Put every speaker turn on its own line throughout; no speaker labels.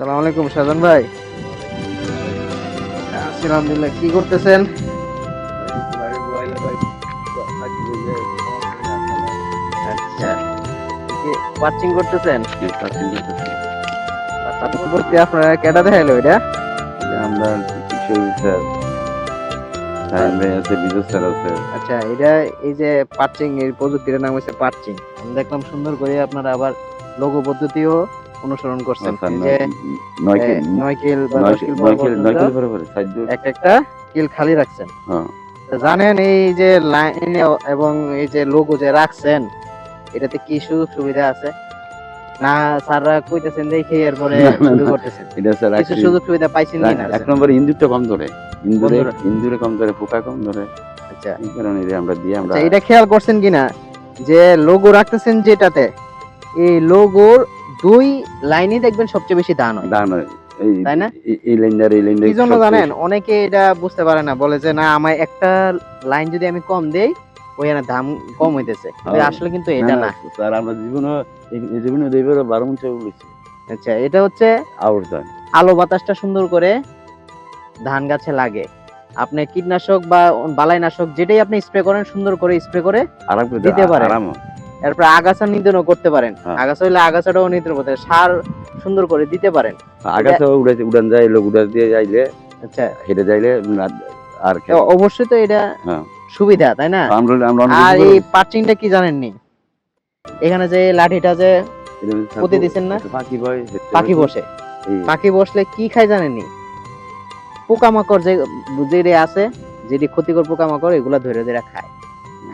সালাম আলাইকুম সাজন ভাই। আলহামদুলিল্লাহ কি করতেছেন? আচ্ছা করতেছেন? আপনারা কেটা দেখাইলো এটা?
আমরা কিশোর স্যার আছে বিজয় স্যার আছে।
আচ্ছা এটা এই যে পার্চিং এর প্রযুক্তির নাম হচ্ছে পার্চিং আমি দেখলাম সুন্দর করে আপনারা আবার লোগো পদ্ধতিও অনুসরণ করছেন যে
নয় কিল
বা দশ কিল একটা কিল খালি রাখছেন।
হ্যাঁ।
জানেন এই যে লাইনে এবং এই যে লোগো যে রাখছেন এটাতে কি সুযোগ সুবিধা আছে? না স্যাররা কইতেছেন দেখে এরপরে
না, না,
শুরু করতেছেন।
এটা স্যার
কিছু সুযোগ সুবিধা পাইছেন না
এক নম্বর ইন্দুরটা কম ধরে। ইন্দুরে
কম ধরে?
ইন্দুরে কম ধরে পোকা কম ধরে।
আচ্ছা।
এই কারণে এটা আমরা দিয়ে আমরা
আচ্ছা এটা খেয়াল করছেন কিনা? যে লোগো রাখতেছেন যেটাতে এই লোগোর দুই লাইনই দেখবেন সবচেয়ে বেশি দান হয়।
দান এই
তাই না?
এই- এই লাইনদার এই লাইনদার
কি জন্য জানেন? অনেকে এটা বুঝতে পারে না। বলে যে না আমার একটা লাইন যদি আমি কম দেই ওইখানে দাম কম হইতেছে।
হ্যাঁ।
আসলে কিন্তু এটা না
স্যার আমরা জীবনে জীবনে দেবের বারো মন বলেছি
আচ্ছা এটা হচ্ছে
আবর্তন
আলো বাতাসটা সুন্দর করে ধান গাছে লাগে। আপনি কীটনাশক বা বালাইনাশক যেটাই আপনি স্প্রে করেন সুন্দর করে স্প্রে করে
আরাম করে
দিতে পারে। এরপর আগাছা নিধনও করতে পারেন।
হ্যাঁ।
আগাছা হইলে আগাছাটাও নিধন করতে সার সুন্দর করে দিতে পারেন।
আগাছা উড়াইতে উড়ান যায় লোক উড়া দিয়ে যাইলে
আচ্ছা।
হেঁটে যাইলে আর
অবশ্যই তো এটা
হ্যাঁ।
সুবিধা তাই না? আর এই
করি।
পার্চিংটা কি জানেননি? এখানে যে লাঠিটা যে পুঁতে দিছেন না?
পাখি
পাখি বসে। পাখি বসলে কি খায় জানেননি? পোকামাকড় যে যেটি আছে যেটি ক্ষতিকর পোকামাকড় এগুলা ধরে ধরে খায়।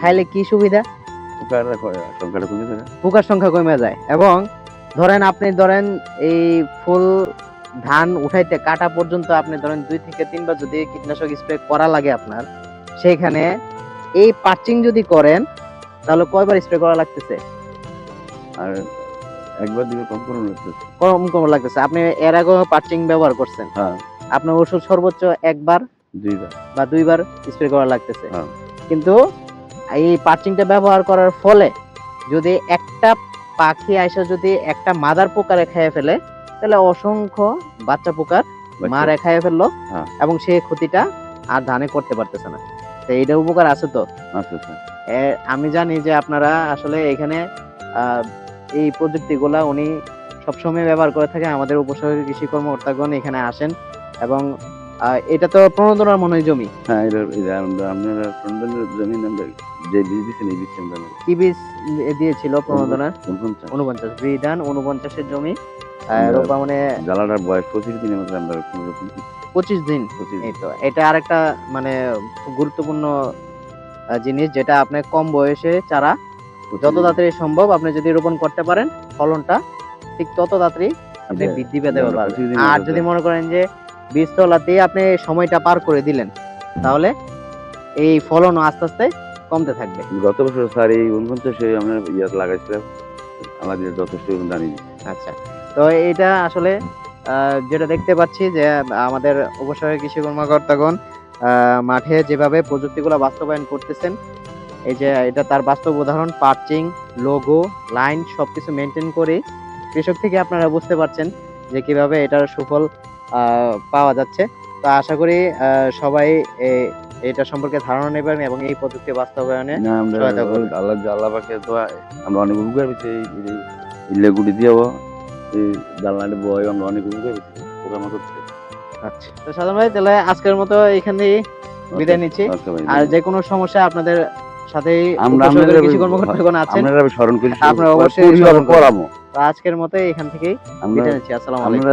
খাইলে কি সুবিধা?
পোকার সংখ্যাটা কমে যায়
পোকার সংখ্যা কমে যায়। এবং ধরেন আপনি ধরেন এই ফুল ধান উঠাইতে কাটা পর্যন্ত আপনি ধরেন দুই থেকে তিনবার যদি কীটনাশক স্প্রে করা লাগে আপনার সেইখানে এই পার্চিং যদি করেন তাহলে কয়বার স্প্রে করা লাগতেছে?
আর একবার দিবে কম লাগতেছে।
কম কম লাগতেছে। আপনি এর আগেও পার্চিং ব্যবহার করছেন।
হ্যাঁ।
আপনার ওষুধ সর্বোচ্চ একবার
দুইবার।
বা দুইবার স্প্রে করা লাগতেছে।
হ্যাঁ।
কিন্তু এই পার্চিংটা ব্যবহার করার ফলে যদি একটা পাখি আইসা যদি একটা মাদার পোকারে খেয়ে ফেলে তাহলে অসংখ্য বাচ্চা পোকার মারে খাইয়ে ফেলল
হ্যাঁ।
এবং সে ক্ষতিটা আর ধানে করতে পারতেছে না। তো এইটা উপকার আছে তো? আমি জানি যে আপনারা আসলে এখানে আহ, এই প্রযুক্তিগুলা উনি সবসময় ব্যবহার করে থাকে আমাদের উপসর্গ কৃষি কর্মকর্তাগণ এখানে আসেন এবং এটা তো প্রণোদনার মনে হয় জমি।
হ্যাঁ এটা এটা আপনারা সন্তানের জমিন আমরা যে বীজ দিচ্ছেন এই বীজ আমরা
কি বীজ দিয়েছিল প্রণোদনার
উনপঞ্চাশ।
উনপঞ্চাশ। বিধান উনপঞ্চাশের জমি। রোপা মানে
জ্বালাটার বয়স পঁচিশ দিনের মধ্যে আমরা
পঁচিশ দিন। এই তো এটা আরেকটা মানে গুরুত্বপূর্ণ জিনিস যেটা আপনি কম বয়সে চারা যত তাড়াতাড়ি সম্ভব আপনি যদি রোপণ করতে পারেন ফলনটা ঠিক তত তাড়াতাড়ি আপনি বৃদ্ধি পেতে পারবেন। আর যদি মনে করেন যে বীজতলাতে আপনি সময়টা পার করে দিলেন তাহলে এই ফলনও আস্তে আস্তে কমতে থাকবে।
গত বছর স্যার এই উনপঞ্চাশে আমরা ইয়ে লাগাইছিলাম আমাদের যথেষ্ট দিচ্ছে
আচ্ছা তো এটা আসলে যেটা দেখতে পাচ্ছি যে আমাদের অবসরের কৃষি কর্মকর্তাগণ মাঠে যেভাবে প্রযুক্তিগুলো বাস্তবায়ন করতেছেন এই যে এটা তার বাস্তব উদাহরণ পার্চিং লোগো লাইন সবকিছু মেনটেন করে কৃষক থেকে আপনারা বুঝতে পারছেন যে কীভাবে এটার সুফল পাওয়া যাচ্ছে। তো আশা করি সবাই এটা সম্পর্কে ধারণা নেবেন এবং এই প্রযুক্তি বাস্তবায়নে সহায়তা করবে।
আল্লাহ আল্লাহ পাকে তো আমরা অনেক উপকার পেয়েছি। এই দিয়েও এই জানলাটা বয় আমরা অনেক উপকার পেয়েছি। থেকে।
আচ্ছা। তো সাধারণ ভাই তাহলে আজকের মতো এখানেই বিদায় নিচ্ছি। আর যে কোনো সমস্যা আপনাদের সাথে
আমরা আপনাদের
কৃষি কর্মকর্তাগণ আছেন।
আপনারা স্মরণ করি
আপনারা অবশ্যই আজকের মতো এখান থেকেই বিদায় নিচ্ছি। আসসালামু আলাইকুম।